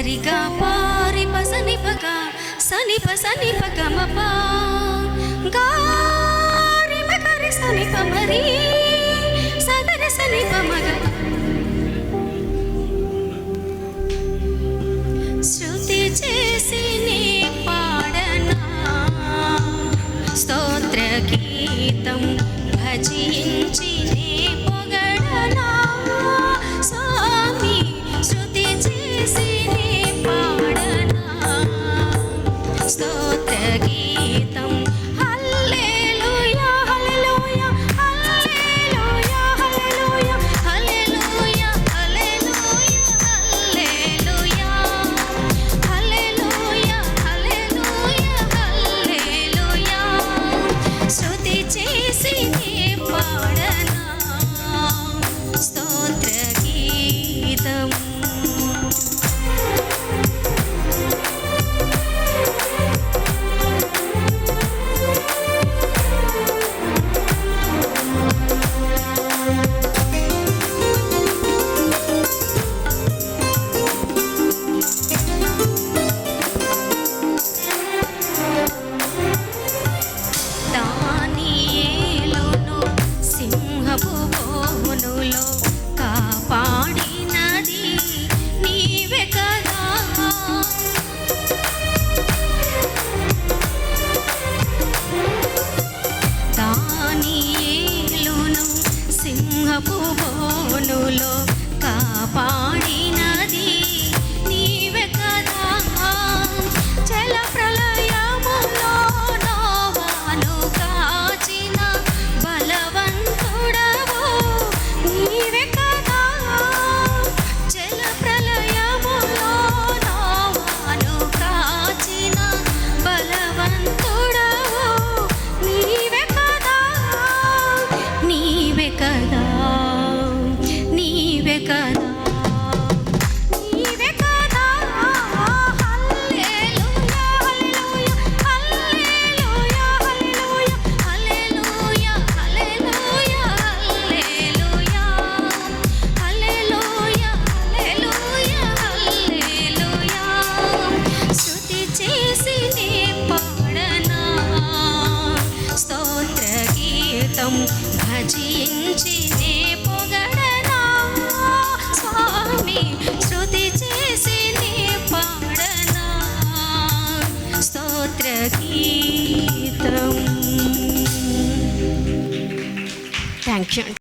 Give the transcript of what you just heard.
సరిగా పారిప సనిపక సనిప సనిప గమప గారి మగరి సనిప మరీ పాపపు బోనులో కాపా రచించి నే పొగడనా? స్వామి శృతి చేసి నే పాడనా? స్తోత్ర గీతం. Thank you